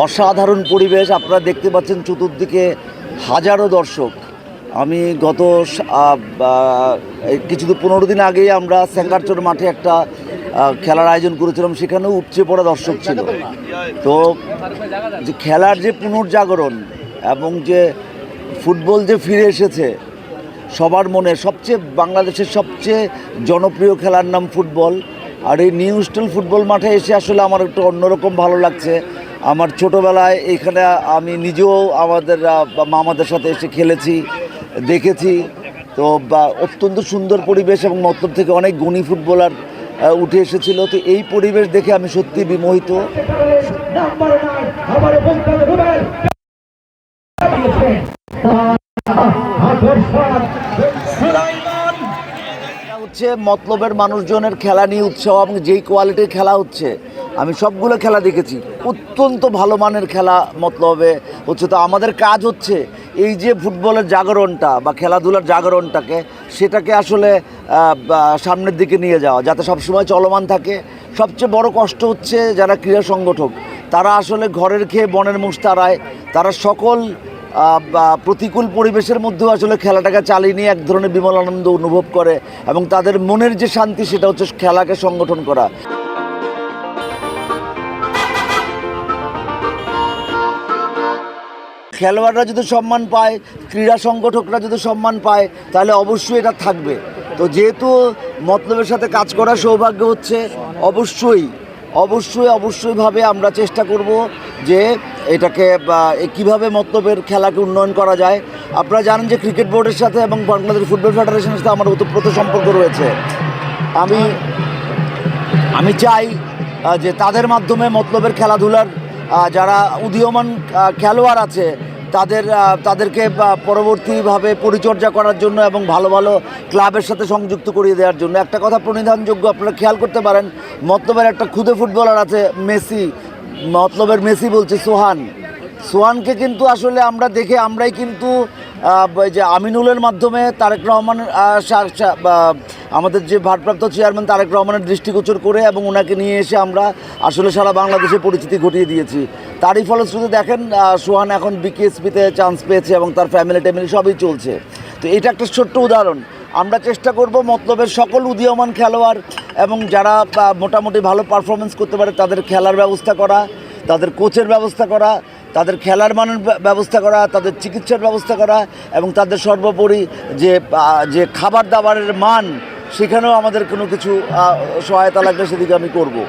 অসাধারণ পরিবেশ আপনারা দেখতে পাচ্ছেন চতুর্দিকে হাজারো দর্শক। আমি গত কিছু পনেরো দিন আগেই আমরা স্যাঙ্গারচর মাঠে একটা খেলার আয়োজন করেছিলাম, সেখানেও উপচে পড়া দর্শক ছিল। তো যে খেলার যে পুনর্জাগরণ এবং যে ফুটবল যে ফিরে এসেছে, সবার মনে সবচেয়ে বাংলাদেশের সবচেয়ে জনপ্রিয় খেলার নাম ফুটবল। আর এই নিউ ফুটবল মাঠে এসে আসলে আমার একটু অন্যরকম ভালো লাগছে। আমার ছোটোবেলায় এখানে আমি নিজেও আমাদের মামাদের সাথে এসে খেলেছি, দেখেছি। তো বা অত্যন্ত সুন্দর পরিবেশ এবং মতলব থেকে অনেক গুণী ফুটবলার উঠে এসেছিল। তো এই পরিবেশ দেখে আমি সত্যি বিমোহিত। হচ্ছে মতলবের মানুষজনের খেলা নিয়ে উৎসাহ এবং যেই কোয়ালিটির খেলা হচ্ছে। আমি সবগুলো খেলা দেখেছি। অত্যন্ত ভালো মানের খেলা মতলবে হচ্ছে তো আমাদের কাজ হচ্ছে এই যে ফুটবলের জাগরণটা বা খেলাধুলার জাগরণটাকে সেটাকে আসলে সামনের দিকে নিয়ে যাওয়া, যাতে সবসময় চলমান থাকে। সবচেয়ে বড় কষ্ট হচ্ছে যারা ক্রীড়া সংগঠক, তারা আসলে ঘরের খেয়ে বনের মুখ তাড়ায় তারা সকল প্রতিকূল পরিবেশের মধ্যেও আসলে খেলাটাকে চালিয়ে নিয়ে এক ধরনের বিমল আনন্দ অনুভব করে এবং তাদের মনের যে শান্তি সেটা হচ্ছে খেলাকে সংগঠন করা। খেলোয়াড়রা যদি সম্মান পায়, ক্রীড়া সংগঠকরা যদি সম্মান পায়, তাহলে অবশ্যই এটা থাকবে। তো যেহেতু মতলবের সাথে কাজ করার সৌভাগ্য হচ্ছে, অবশ্যই অবশ্যই, অবশ্যইভাবে আমরা চেষ্টা করব যে এটাকে কীভাবে মতলবের খেলাকে উন্নয়ন করা যায়। আপনারা জানেন যে ক্রিকেট বোর্ডের সাথে এবং বাংলাদেশ ফুটবল ফেডারেশনের সাথে আমার ওতপ্রোত সম্পর্ক রয়েছে। আমি আমি চাই যে তাদের মাধ্যমে মতলবের খেলাধুলার যারা উদীয়মান খেলোয়াড় আছে তাদের তাদেরকে পরবর্তীভাবে পরিচর্যা করার জন্য এবং ভালো ভালো ক্লাবের সাথে সংযুক্ত করিয়ে দেওয়ার জন্য। একটা কথা প্রণিধানযোগ্য, আপনারা খেয়াল করতে পারেন, মতলবের একটা ক্ষুদে ফুটবলার আছে মেসি, মতলবের মেসি বলছে সোহান। সোহানকে কিন্তু আসলে আমরা দেখে, আমরাই কিন্তু যে আমিনুলের মাধ্যমে তারেক রহমান আমাদের যে ভারপ্রাপ্ত চেয়ারম্যান তারেক রহমানের দৃষ্টিগোচর করে এবং ওনাকে নিয়ে এসে আমরা আসলে সারা বাংলাদেশে পরিচিতি ঘটিয়ে দিয়েছি। তারই ফলশ্রুতি দেখেন সোহান এখন বিকেএসপিতে চান্স পেয়েছে এবং তার ফ্যামিলি ট্যামিলি সবই চলছে। তো এটা একটা ছোট্ট উদাহরণ। আমরা চেষ্টা করব মতলবের সকল উদীয়মান খেলোয়াড় এবং যারা মোটামুটি ভালো পারফরমেন্স করতে পারে, তাদের খেলার ব্যবস্থা করা, তাদের কোচের ব্যবস্থা করা, তাদের খেলার মানের ব্যবস্থা করা, তাদের চিকিৎসার ব্যবস্থা করা এবং তাদের সর্বোপরি যে যে খাবার দাবারের মান, সেখানেও আমাদের কোনো কিছু সহায়তা লাগলে সেদিকে আমি করব।